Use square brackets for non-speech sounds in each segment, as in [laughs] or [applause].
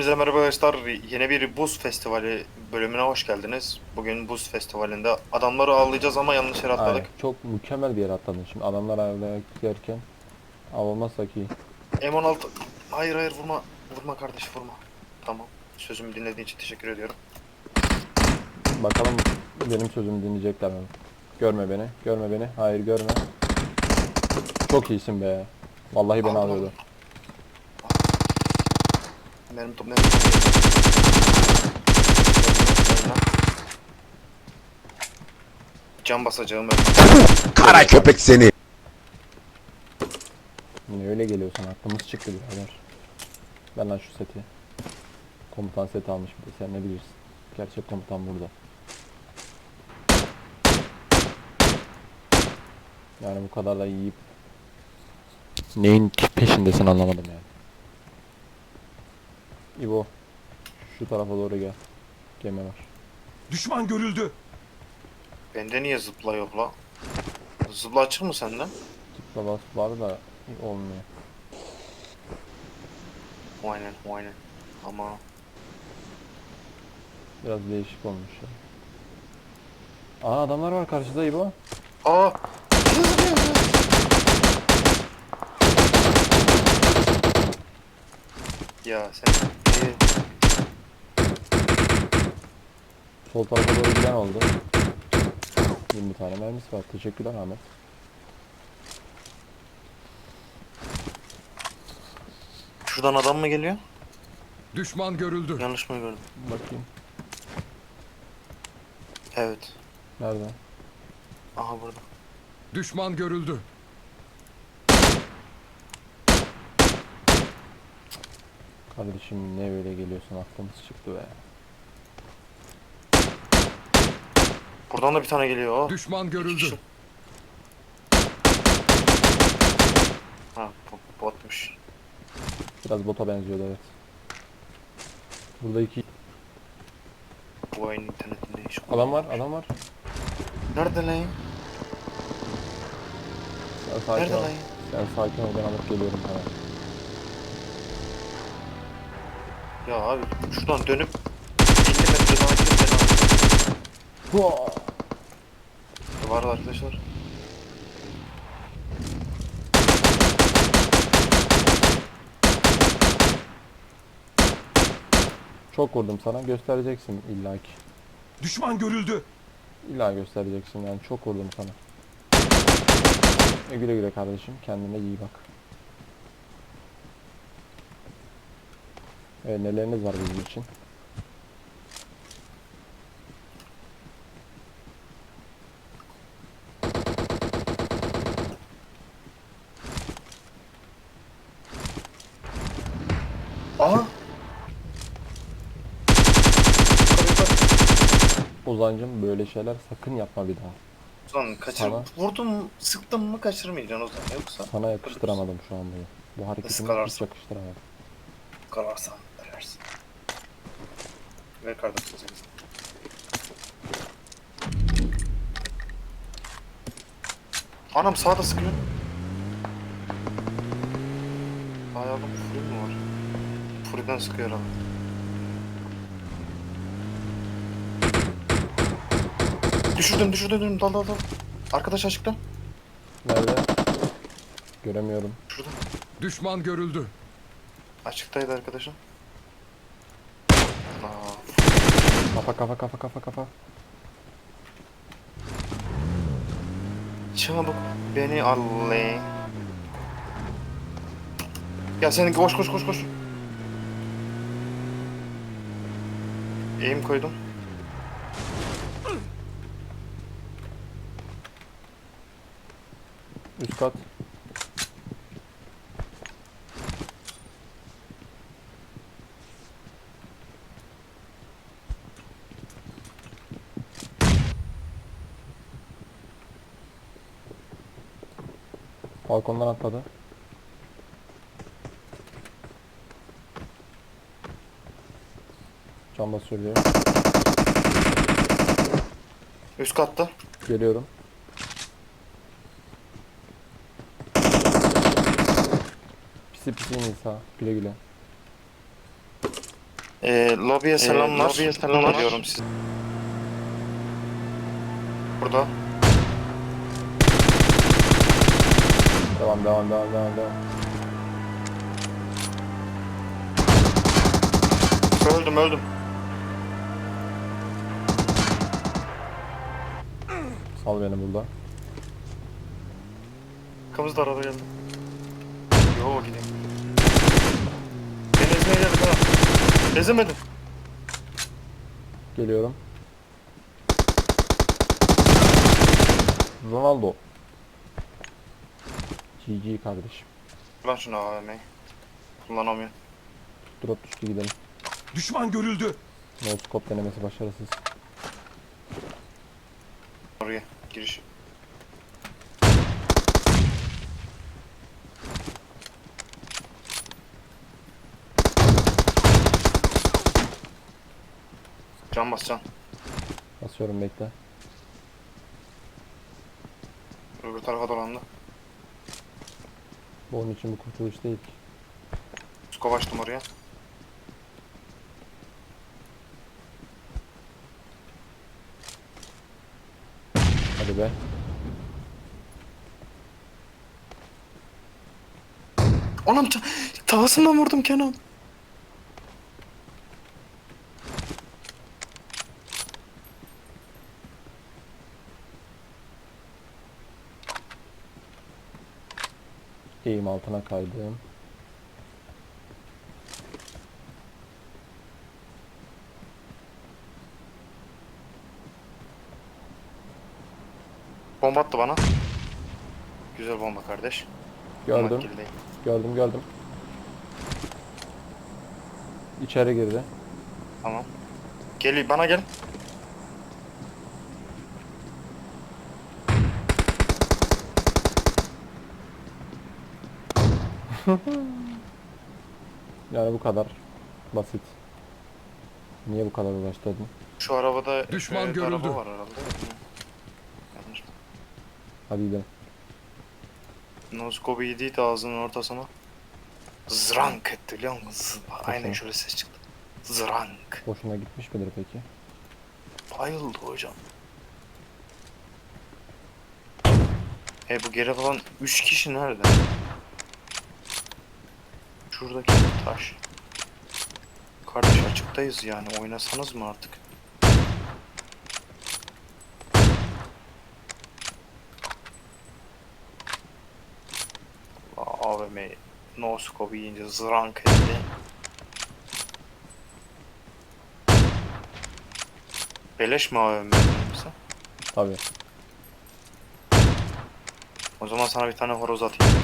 Hepinize merhaba arkadaşlar. Yeni bir buz festivali bölümüne hoş geldiniz. Bugün buz festivalinde adamları avlayacağız ama yanlış yere atladık. Aynen. Çok mükemmel bir yere atladın. Şimdi adamlar avlarken av olmazsa ki M16 hayır hayır vurma. Vurma kardeş vurma. Tamam. Sözümü dinlediğin için teşekkür ediyorum. bakalım benim sözümü dinleyecekler mi? Görme beni. Görme beni. Hayır görme. Çok iyisin be. Vallahi beni alıyordu. Benim top benim top. Can basacağım ben. Kara köpek seni. Yine öyle geliyorsan aklımız çıktı birader. Ben lan şu seti. Komutan seti almış bir de sen ne bilirsin. Gerçek komutan burada. Yani bu kadar da yiyip Neyin peşindesin anlamadım yani. İbo şu tarafa doğru gel. Gemi var. Düşman görüldü. Bende niye zıpla yok la? Zıpla açık mı sende? Zıpla bas var da olmuyor. Aynen aynen. Ama Biraz değişik olmuş ya. Aa adamlar var karşıda İbo. Aa! Ya sen iyi. Sol tarafa doğru giden oldu. 20 tane mermisi var. Teşekkürler Ahmet. Şuradan adam mı geliyor? Düşman görüldü. Yanlış mı gördüm? Bakayım. Evet. Nerede? Aha burada. Düşman görüldü. Kardeşim ne öyle geliyorsun aklımız çıktı be. Buradan da bir tane geliyor. Düşman görüldü. Ha bu botmuş. Biraz bota benziyordu evet. Burada iki Bu oyun internetinde iş. adam var, adam var. Nerede lan? Sen sakin Nerede ol. lan? Sen sakin ol ben alıp geliyorum sana. Ya abi şuradan dönüp 50 metre daha gidip beni al. Var arkadaşlar. Çok vurdum sana göstereceksin illaki. Düşman görüldü. İlla göstereceksin yani çok vurdum sana. E güle güle kardeşim kendine iyi bak. Evet neleriniz var bizim için? Aha! Ozancım böyle şeyler sakın yapma bir daha. Ulan kaçır. Sana- Vurdum, sıktım mı kaçırmayacaksın o zaman yoksa. Sana yakıştıramadım şu an bunu. Bu hareketimi hiç yakıştıramadım. Kalarsan verersin. Ver kardeşim sen. Anam sağda sıkıyor. Ayağımda furi mi var? Furi'den sıkıyor herhalde. Düşürdüm düşürdüm düşürdüm dal dal dal. Arkadaş açıkta. Nerede? Göremiyorum. Şurada. Düşman görüldü. Açıktaydı arkadaşım. Aa, Kafa kafa kafa kafa kafa. Çabuk beni allayın. Ya senin koş koş koş koş. Eğim koydum. Üst kat. Balkondan atladı. Cam basıyor. Üst katta. Geliyorum. Pisi pisi Nisa. Güle güle. Ee, lobiye selamlar. lobiye selamlar. diyorum size. Burada. Devam devam devam devam devam. Öldüm öldüm. Sal beni burada. Arkamızda araba geldi. Yo gideyim. Beni ezmeye geldi ha. Ezemedim. Geliyorum. Ronaldo. GG kardeşim. Lan şunu AVM'yi. Kullanamıyorum. Drop düştü gidelim. Düşman görüldü. No scope denemesi başarısız. Oraya giriş. Can bas can. Basıyorum bekle. Öbür tarafa dolandı. Bu onun için bu kurtuluş değil ki. Skop açtım oraya. Hadi be. Anam ta tavasından vurdum Kenan. Eğim altına kaydım. Bomba attı bana. Güzel bomba kardeş. Gördüm. Makkeli'deyim. Gördüm gördüm. İçeri girdi. Tamam. Gel bana gel. [laughs] Yani bu kadar basit. Niye bu kadar uğraştırdın? Şu arabada Düşman evet, görüldü. araba var herhalde. Yanlış. Hadi gidelim. Noskobi yediydi ağzının ortasına. Zrank etti biliyor musun? Z- Aynen şöyle ses çıktı. Zrank. Boşuna gitmiş midir peki? Bayıldı hocam. E bu geri kalan 3 kişi nerede? Şuradaki taş. Kardeş açıktayız yani oynasanız mı artık? AVM no scope yiyince zrank etti. Beleş mi AVM yoksa? Tabii. O zaman sana bir tane horoz atayım.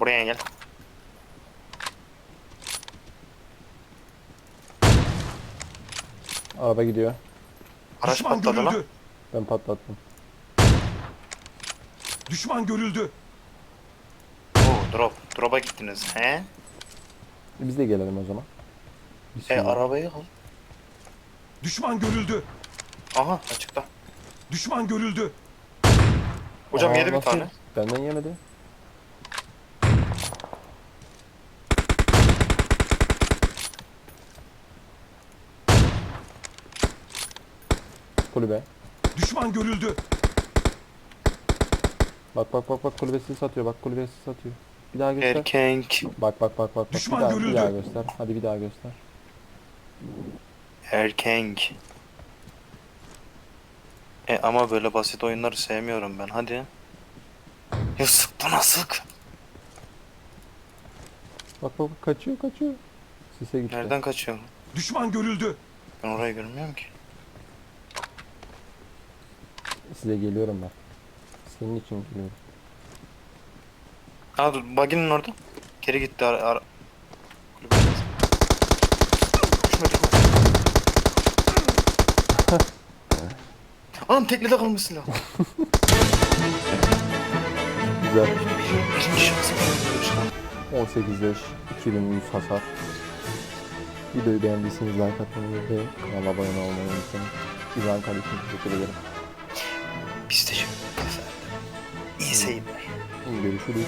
Buraya gel. Araba gidiyor. Araç Düşman patladı lan. görüldü. Ben patlattım. Düşman görüldü. Oo drop. Drop'a gittiniz he? E, Biz de gelelim o zaman. E arabayı al. Düşman görüldü. Aha açıkta. Düşman görüldü. Hocam Aa, yedi bir nasıl? tane. Benden yemedi. Kulübe. Düşman görüldü. Bak bak bak bak kulübesi satıyor. Bak kulübesi satıyor. Bir daha göster. Erkenk. Bak bak bak bak. bak. Bir Düşman daha, görüldü. bir daha göster. Hadi bir daha göster. Erkenk. E ama böyle basit oyunları sevmiyorum ben. Hadi. Ya sık bana sık. Bak bak bak kaçıyor kaçıyor. Sise gitti. Nereden kaçıyor? Düşman görüldü. Ben orayı görmüyorum ki. Size geliyorum ben. Senin için geliyorum. Aa dur baginin orada. Geri gitti ara... ara... Düşme düşme. Anam teklide kalmış silah. Güzel. Birinci şansı var. 18 yaş, 2100 hasar. Videoyu beğendiyseniz like atmayı unutmayın. Kanala abone olmayı unutmayın. İbrahim kardeşim teşekkür ederim. Seyirler. Görüşürüz.